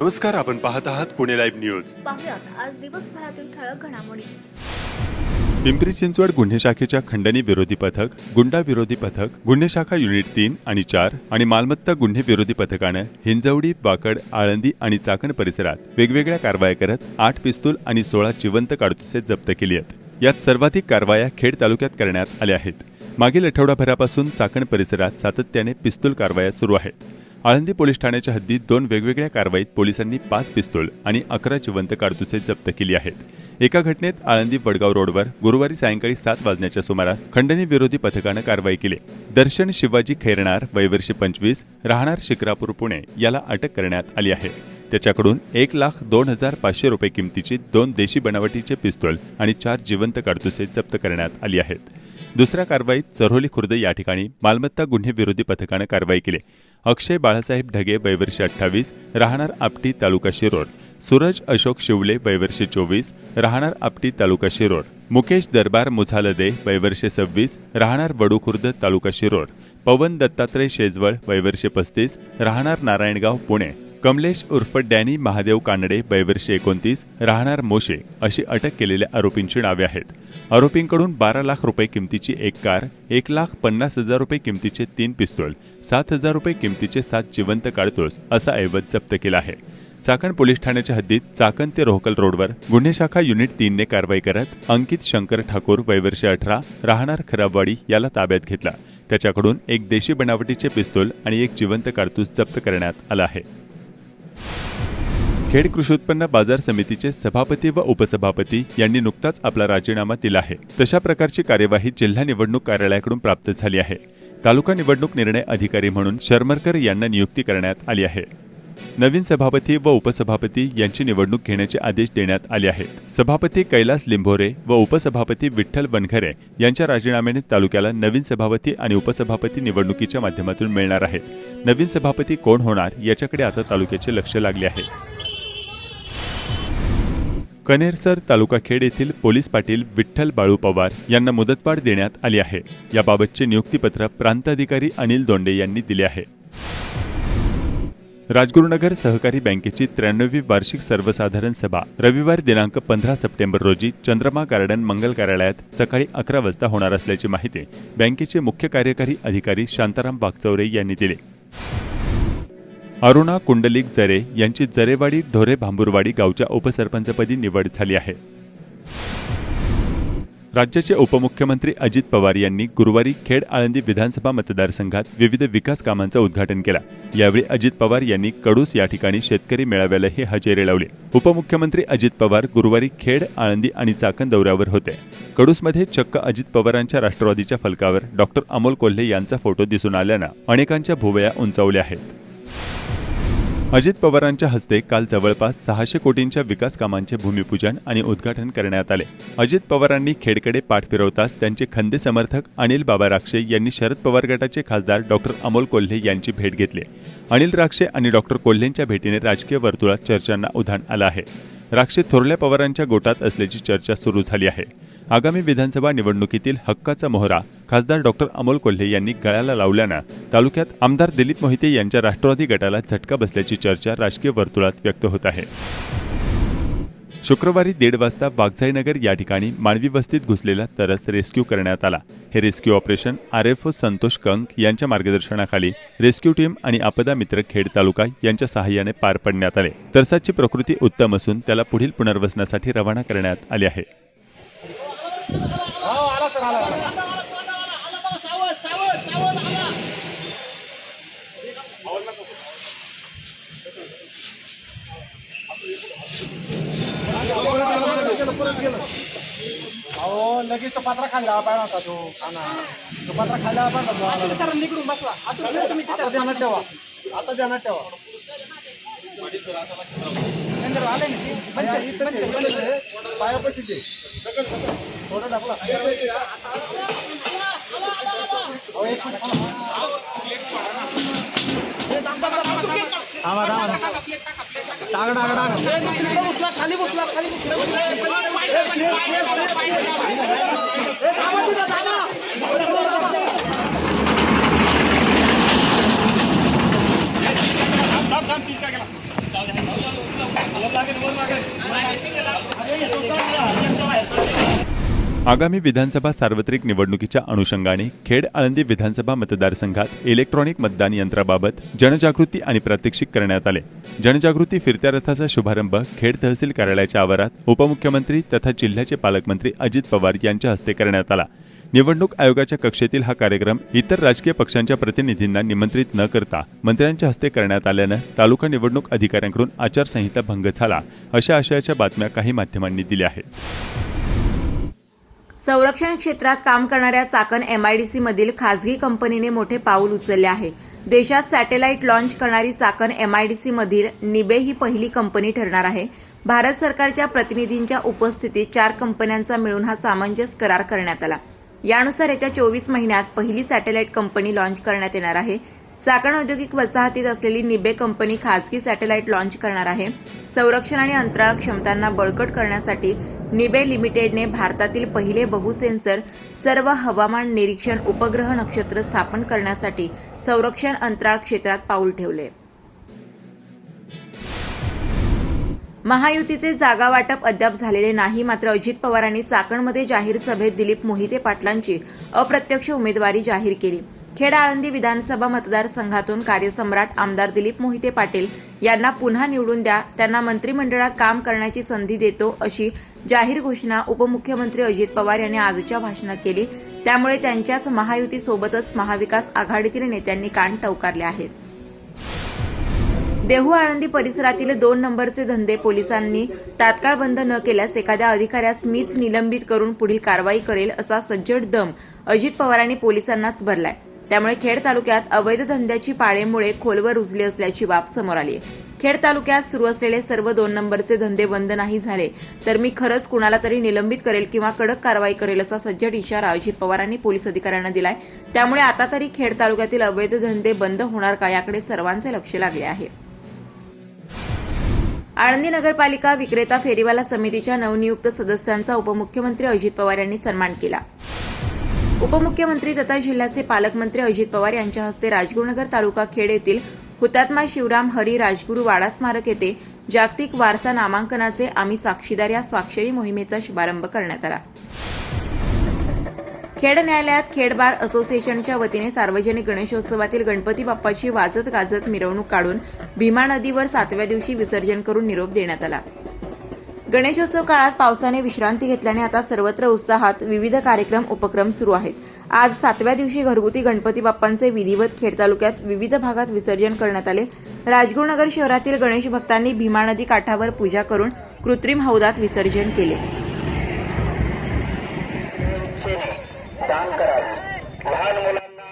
नमस्कार आपण पाहत आहात पुणे लाईव्ह न्यूज. पाहुयात आज दिवसभरातील ठळक घडामोडी. पिंपरी चिंचवड गुन्हे शाखेच्या खंडणी विरोधी पथक गुंडा विरोधी पथक गुन्हे शाखा युनिट तीन आणि चार आणि मालमत्ता गुन्हे विरोधी पथकानं हिंजवडी वाकड आळंदी आणि चाकण परिसरात वेगवेगळ्या कारवाया करत आठ पिस्तूल आणि सोळा जिवंत काडतुसे जप्त केली आहेत. यात सर्वाधिक कारवाया खेड तालुक्यात करण्यात आल्या आहेत. मागील आठवडाभरापासून चाकण परिसरात सातत्याने पिस्तूल कारवाया सुरू आहेत. आळंदी पोलीस ठाण्याच्या हद्दीत दोन वेगवेगळ्या कारवाईत पोलिसांनी पाच पिस्तूल आणि अकरा जिवंत काडतुसे जप्त केली आहेत. एका घटनेत आळंदी वडगाव रोडवर गुरुवारी सायंकाळी सात वाजण्याच्या सुमारास खंडणी विरोधी पथकानं कारवाई केली. दर्शन शिवाजी खैरणार वयवर्षी पंचवीस राहणार शिक्रापूर पुणे याला अटक करण्यात आली आहे. त्याच्याकडून एक लाख दोन हजार पाचशे रुपये किमतीची दोन देशी बनावटीचे पिस्तूल आणि चार जिवंत काडतुसे जप्त करण्यात आली आहेत. दुसऱ्या कारवाईत चरोली खुर्द या ठिकाणी मालमत्ता गुन्हे विरोधी पथकानं कारवाई केली. अक्षय बाळासाहेब ढगे वयवर्षी अठ्ठावीस राहणार आपटी तालुका शिरोड. सूरज अशोक शिवले वयवर्षी चोवीस राहणार आपटी तालुका शिरोड. मुकेश दरबार मुझालदे वयवर्षे सव्वीस राहणार वडूखुर्द तालुका शिरोड. पवन दत्तात्रय शेजवळ वयवर्षे पस्तीस राहणार नारायणगाव पुणे. कमलेश उर्फ डॅनी महादेव कानडे वयवर्षी एकोणतीस राहणार मोशे अशी अटक केलेल्या आरोपींची नावे आहेत. आरोपींकडून बारा लाख रुपये किमतीची एक कार एक लाख पन्नास हजार रुपये किमतीचे तीन पिस्तूल सात हजार रुपये किमतीचे सात जिवंत काडतूस असा ऐवज जप्त केला आहे. चाकण पोलीस ठाण्याच्या हद्दीत चाकण ते रोहकल रोडवर गुन्हे शाखा युनिट तीनने कारवाई करत अंकित शंकर ठाकूर वयवर्षे अठरा राहणार खराबवाडी याला ताब्यात घेतला. त्याच्याकडून एक देशी बनावटीचे पिस्तूल आणि एक जिवंत काडतूस जप्त करण्यात आला आहे. खेड कृषी उत्पन्न बाजार समितीचे सभापती व उपसभापती यांनी नुकताच आपला राजीनामा दिला आहे. तशा प्रकारची कार्यवाही जिल्हा निवडणूक कार्यालयाकडून प्राप्त झाली आहे. तालुका निवडणूक निर्णय अधिकारी म्हणून शर्मरकर यांना नियुक्ती करण्यात आली आहे. नवीन सभापती व उपसभापती यांची निवडणूक घेण्याचे आदेश देण्यात आले आहेत. सभापती कैलास लिंभोरे व उपसभापती विठ्ठल बनखरे यांच्या राजीनाम्याने तालुक्याला नवीन सभापती आणि उपसभापती निवडणुकीच्या माध्यमातून मिळणार आहेत नवीन सभापती कोण होणार याच्याकडे आता तालुक्याचे लक्ष लागले आहे. कनेरसर तालुका खेड येथील पोलीस पाटील विठ्ठल बाळू पवार यांना मुदतवाढ देण्यात आली आहे. याबाबतचे नियुक्तीपत्र प्रांताधिकारी अनिल दोंडे यांनी दिले आहे. राजगुरुनगर सहकारी बँकेची त्र्याण्णवी वार्षिक सर्वसाधारण सभा रविवार दिनांक पंधरा सप्टेंबर रोजी चंद्रमा गार्डन मंगल कार्यालयात सकाळी अकरा वाजता होणार असल्याची माहिती बँकेचे मुख्य कार्यकारी अधिकारी शांताराम बागचौरे यांनी दिली. अरुणा कुंडलिक जरे यांची जरेवाडी ढोरे भांबुरवाडी गावच्या उपसरपंचपदी निवड झाली आहे. राज्याचे उपमुख्यमंत्री अजित पवार यांनी गुरुवारी खेड आळंदी विधानसभा मतदारसंघात विविध विकास कामांचं उद्घाटन केलं. यावेळी अजित पवार यांनी कडूस या ठिकाणी शेतकरी मेळाव्यालाही हजेरी लावली. उपमुख्यमंत्री अजित पवार गुरुवारी खेड आळंदी आणि चाकण दौऱ्यावर होते. कडूसमध्ये चक्क अजित पवारांच्या राष्ट्रवादीच्या फलकावर डॉक्टर अमोल कोल्हे यांचा फोटो दिसून आल्यानं अनेकांच्या भुवया उंचावल्या आहेत. अजित पवारांच्या हस्ते काल जवळपास सहाशे कोटींच्या विकास कामांचे भूमिपूजन आणि उद्घाटन करण्यात आले. अजित पवारांनी खेडकडे पाठ फिरवताच त्यांचे खंदे समर्थक अनिल बाबा राक्षे यांनी शरद पवार गटाचे खासदार डॉक्टर अमोल कोल्हे यांची भेट घेतली. अनिल राक्षे आणि डॉक्टर कोल्हेंच्या भेटीने राजकीय वर्तुळात चर्चांना उधाण आलं आहे. राक्षे थोरल्या पवारांच्या गोटात असल्याची चर्चा सुरू झाली आहे. आगामी विधानसभा निवडणुकीतील हक्काचा मोहरा खासदार डॉक्टर अमोल कोल्हे यांनी गळ्याला लावल्यानं तालुक्यात आमदार दिलीप मोहिते यांच्या राष्ट्रवादी गटाला झटका बसल्याची चर्चा राजकीय वर्तुळात व्यक्त होत आहे. शुक्रवारी दीड वाजता वाघजाईनगर या ठिकाणी मानवी वस्तीत घुसलेला तरस रेस्क्यू करण्यात आला. हे rescue operation R F O Santosh Kank यांच्या मार्गदर्शनाखाली रेस्क्यू टीम आणि आपदा मित्र खेड तालुका यांच्या सहाय्याने पार पडण्यात आले. तरसाची प्रकृती उत्तम असून त्याला पुढील पुनर्वसनासाठी रवाना करण्यात आले आहे. अहो लगेच तो पत्रा खाल्ला पाहिजे होता तो. खाना. तो पत्रा खाल्ला पाहिजे निकडून बसला आता ध्यानात ठेवा. आता ध्यानात ठेवा. पायापाशी ते? थोडं टाकला अहो, एक मिनिट थांबा थांबा टाक टाक टाक बसला खाली बसला खाली लागेल लागेल आगामी विधानसभा सार्वत्रिक निवडणुकीच्या अनुषंगाने खेड आळंदी विधानसभा मतदारसंघात इलेक्ट्रॉनिक मतदान यंत्राबाबत जनजागृती आणि प्रात्यक्षिक करण्यात आले. जनजागृती फिरत्या रथाचा शुभारंभ खेड तहसील कार्यालयाच्या आवारात उपमुख्यमंत्री तथा जिल्ह्याचे पालकमंत्री अजित पवार यांच्या हस्ते करण्यात आला. निवडणूक आयोगाच्या कक्षेतील हा कार्यक्रम इतर राजकीय पक्षांच्या प्रतिनिधींना निमंत्रित न करता मंत्र्यांच्या हस्ते करण्यात आल्यानं तालुका निवडणूक अधिकाऱ्यांकडून आचारसंहिता भंग झाला अशा आशयाच्या बातम्या काही माध्यमांनी दिल्या आहेत. संरक्षण क्षेत्रात काम करणाऱ्या चाकण एम आय डी मधील खासगी कंपनीने मोठे पाऊल उचलले आहे. देशात सॅटेलाइट लॉन्च करणारी चाकण एम आय डी मधील निबे ही पहिली कंपनी ठरणार आहे. भारत सरकारच्या प्रतिनिधींच्या उपस्थितीत चार कंपन्यांचा मिळून हा सामंजस्य करार करण्यात आला. यानुसार येत्या चोवीस महिन्यात पहिली सॅटेलाइट कंपनी लॉन्च करण्यात येणार आहे. चाकण औद्योगिक वसाहतीत असलेली निबे कंपनी खासगी सॅटेलाइट लॉन्च करणार आहे. संरक्षण आणि अंतराळ क्षमतांना बळकट करण्यासाठी निबे लिमिटेडने भारतातील पहिले बहुसेन्सर सर्व हवामान निरीक्षण उपग्रह नक्षत्र स्थापन करण्यासाठी संरक्षण अंतराळ क्षेत्रात पाऊल ठेवले. महायुतीचे जागा वाटप अद्याप झालेले नाही मात्र अजित पवारांनी चाकणमध्ये जाहीर सभेत दिलीप मोहिते पाटलांची अप्रत्यक्ष उमेदवारी जाहीर केली. खेड आळंदी विधानसभा मतदारसंघातून कार्यसम्राट आमदार दिलीप मोहिते पाटील यांना पुन्हा निवडून द्या त्यांना मंत्रिमंडळात काम करण्याची संधी देतो अशी जाहीर घोषणा उपमुख्यमंत्री अजित पवार यांनी आजच्या भाषणात केली. त्यामुळे त्यांच्याच महायुतीसोबतच महाविकास आघाडीतील नेत्यांनी कान टवकारले आहेत. देहू आळंदी परिसरातील दोन नंबरचे धंदे पोलिसांनी तात्काळ बंद न केल्यास एखाद्या अधिकाऱ्यास मीच निलंबित करून पुढील कारवाई करेल असा सज्जड दम अजित पवारांनी पोलिसांनाच भरलाय. त्यामुळे खेड तालुक्यात अवैध धंद्याची पाळेमुळे खोलवर रुजली असल्याची बाब समोर आली आहे खेड तालुक्यात सुरू असलेले सर्व दोन नंबरचे धंदे बंद नाही झाले. तर मी खरंच कुणाला तरी निलंबित करेल किंवा कडक कारवाई करेल असा सज्जड इशारा अजित पवारांनी पोलीस अधिकाऱ्यांना दिलाय. त्यामुळे आता तरी खेड तालुक्यातील अवैध धंदे बंद होणार का याकडे सर्वांचे लक्ष लागले आहे. आळंदी नगरपालिका विक्रेता फेरीवाला समितीच्या नवनियुक्त सदस्यांचा उपमुख्यमंत्री अजित पवार यांनी सन्मान केला. उपमुख्यमंत्री तथा जिल्ह्याचे पालकमंत्री अजित पवार यांच्या हस्ते राजगुरुनगर तालुका खेड येथील हुतात्मा शिवराम हरी राजगुरू वाडा स्मारक येथे जागतिक वारसा नामांकनाचे आम्ही साक्षीदार या स्वाक्षरी मोहिमेचा शुभारंभ करण्यात आला. खेड न्यायालयात खेड बार असोसिएशनच्या वतीने सार्वजनिक गणेशोत्सवातील गणपती बाप्पाची वाजत गाजत मिरवणूक काढून भीमा नदीवर सातव्या दिवशी विसर्जन करून निरोप देण्यात आला. गणेशोत्सव काळात पावसाने विश्रांती घेतल्याने आता सर्वत्र उत्साहात विविध कार्यक्रम उपक्रम सुरू आहेत. आज सातव्या दिवशी घरगुती गणपती बाप्पांचे विधिवत खेड तालुक्यात विविध भागात विसर्जन करण्यात आले. राजगुरुनगर शहरातील गणेश भक्तांनी भीमा नदी काठावर पूजा करून कृत्रिम हौदात विसर्जन केले. लहान मुलांना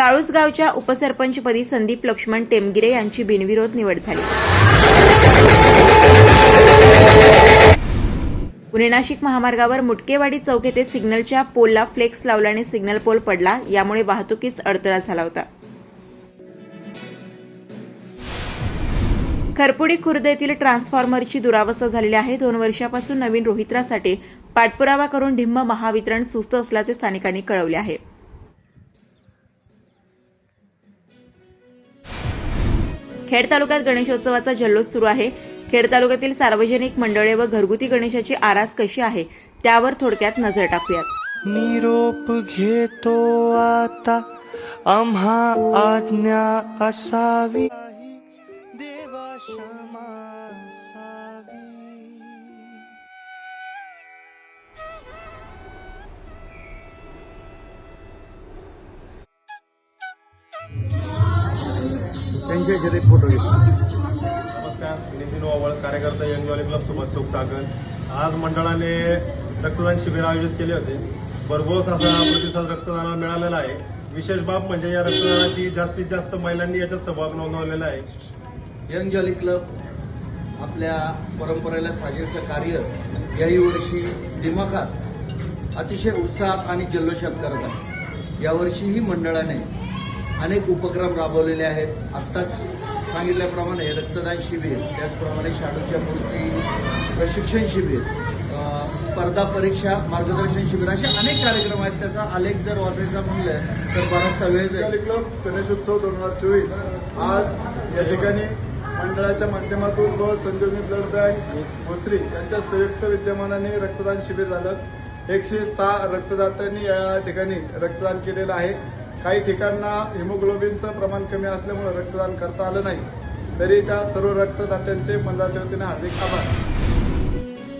काळूसगावच्या उपसरपंचपदी संदीप लक्ष्मण टेमगिरे यांची बिनविरोध निवड झाली. पुणे नाशिक महामार्गावर मुटकेवाडी चौक येथे सिग्नलच्या पोलला फ्लेक्स लावल्याने सिग्नल पोल पडला यामुळे वाहतुकीस अडथळा झाला होता. खरपुडी खुर्द येथील ट्रान्सफॉर्मरची दुरावस्था झालेली आहे. दोन वर्षापासून नवीन रोहित्रासाठी पाठपुरावा करून ढिम्म महावितरण सुस्त असल्याचे स्थानिकांनी कळवले आहे. खेड तालुक्यात गणेशोत्सवाचा जल्लोष सुरू आहे. खेड तालुक्यातील सार्वजनिक मंडळे व घरगुती गणेशाची आरास कशी आहे त्यावर थोडक्यात नजर टाकूयात. निरोप घेतो आता. आम्हा आज्ञा असावी. नितीन ओवळ कार्यकर्ता यंग जॉली क्लब सोबत चौक सागर आज मंडळाने रक्तदान शिबिर आयोजित केले होते. भरघोस असा प्रतिसाद रक्तदानाला मिळालेला आहे. विशेष बाब म्हणजे या रक्तदानाची जास्तीत जास्त महिलांनी याच्यात सहभाग नोंदवलेला आहे. यंग जॉली क्लब आपल्या परंपरेला साजेसं कार्य याही वर्षी दिमाखात अतिशय उत्साहात आणि जल्लोषात करत आहे. यावर्षीही मंडळाने अनेक उपक्रम राबवलेले आहेत. आत्ताच सांगितल्याप्रमाणे रक्तदान शिबिर त्याचप्रमाणे शाडूच्या मूर्ती प्रशिक्षण शिबिर स्पर्धा परीक्षा मार्गदर्शन शिबिर असे अनेक कार्यक्रम आहेत. त्याचा आलेख जर वाचायचा म्हणलं तर बराचसा वेळ जाईल. गणेशोत्सव दोन हजार चोवीस. आज या ठिकाणी मंडळाच्या माध्यमातून व संजीवनी ब्लड बँक भोसरी यांच्या संयुक्त विद्यमानाने रक्तदान शिबिर झालं. एकशे सहा रक्तदात्यांनी या ठिकाणी रक्तदान केलेलं आहे. काही ठिकाणना हिमोग्लोबिनचं प्रमाण कमी असल्यामुळे रक्तदान करता आलं नाही. तरी त्या सर्व रक्तदात्यांचे मंडळाच्या वतीने हार्दिक आभार.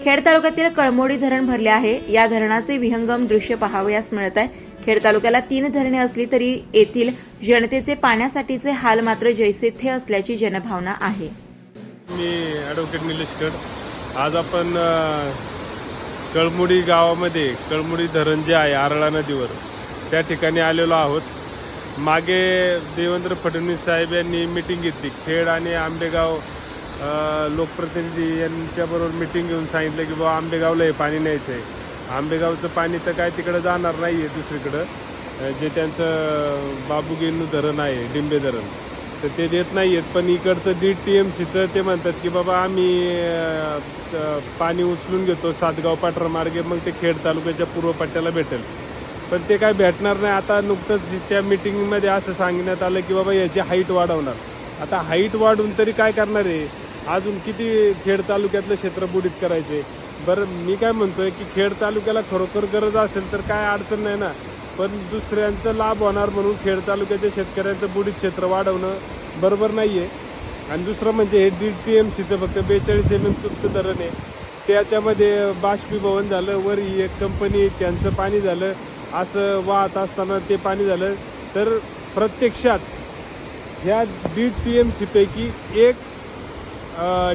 खेड तालुक्यातील कळमोडी धरण भरले आहे. या धरणाचे विहंगम दृश्य पाहावयास मिळत आहे. खेड तालुक्याला तीन धरणे असली तरी येथील जनतेचे पाण्यासाठीचे हाल मात्र जैसे थे असल्याची जनभावना आहे. मी ॲडव्होकेट निलेश कड आज आपण कळमुडी गावामध्ये कळमुडी धरण जे आहे आरळा नदीवर त्या ठिकाणी आलेलो आहोत. मागे देवेंद्र फडणवीस साहेब यांनी मिटिंग घेतली. खेड आणि आंबेगाव लोकप्रतिनिधी यांच्याबरोबर मिटिंग घेऊन सांगितलं की बाबा आंबेगावला हे पाणी न्यायचं आहे आंबेगावचं पाणी तर काय तिकडं जाणार नाही आहे दुसरीकडं जे त्यांचं बाबूगेनू धरण आहे डिंबे धरण तर ते देत नाही आहेत पण इकडचं दीड टी एम सीचं ते म्हणतात की बाबा आम्ही पाणी उचलून घेतो सातगाव पाटरा मार्गे मग ते खेड तालुक्याच्या पूर्व पट्ट्याला भेटेल. पण ते काय भेटणार नाही. आता नुकतंच त्या मिटिंगमध्ये असं सांगण्यात आलं की बाबा याची हाईट वाढवणार. आता हाईट वाढून तरी काय करणार आहे? अजून किती खेड तालुक्यातलं क्षेत्र बुडीत करायचे? बरं मी काय म्हणतोय की खेड तालुक्याला खरोखर गरज असेल तर काय अडचण नाही ना. पण दुसऱ्यांचा लाभ होणार म्हणून खेड तालुक्याच्या शेतकऱ्यांचं बुडीत क्षेत्र वाढवणं बरोबर नाही आहे आणि दुसरं म्हणजे हे डी टी एम सीचं फक्त बेचाळीस एम एम तुमचं धरण आहे. त्याच्यामध्ये बाष्पीभवन झालं वर ही एक कंपनी त्यांचं पाणी झालं. असं वाहत असताना ते पाणी झालं. तर प्रत्यक्षात ह्या दीड टी एम सीपैकी एक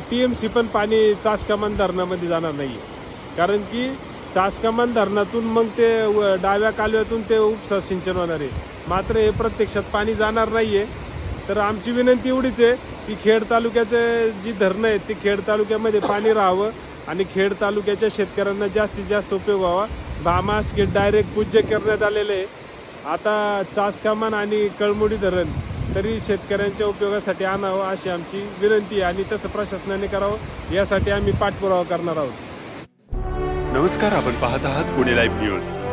टी एम सी पण पाणी चासकमान धरणामध्ये जाणार नाही कारण की चासकमान धरणातून मग ते व- डाव्या कालव्यातून ते उपसा सिंचन होणार आहे. मात्र हे प्रत्यक्षात पाणी जाणार नाही आहे तर आमची विनंती एवढीच आहे की खेड तालुक्याचे जी धरणं आहेत ती खेड तालुक्यामध्ये पाणी राहावं आणि खेड तालुक्याच्या शेतकऱ्यांना जास्तीत जास्त उपयोग व्हावा. बामास्केट की डायरेक्ट पूज्य करण्यात आलेले. आता चासकामान आणि कळमुडी धरण तरी शेतकऱ्यांच्या उपयोगासाठी आणावं अशी आमची विनंती आहे आणि तसं प्रशासनाने करावं यासाठी आम्ही पाठपुरावा करणार आहोत. नमस्कार आपण पाहत आहात पुणे लाईव्ह न्यूज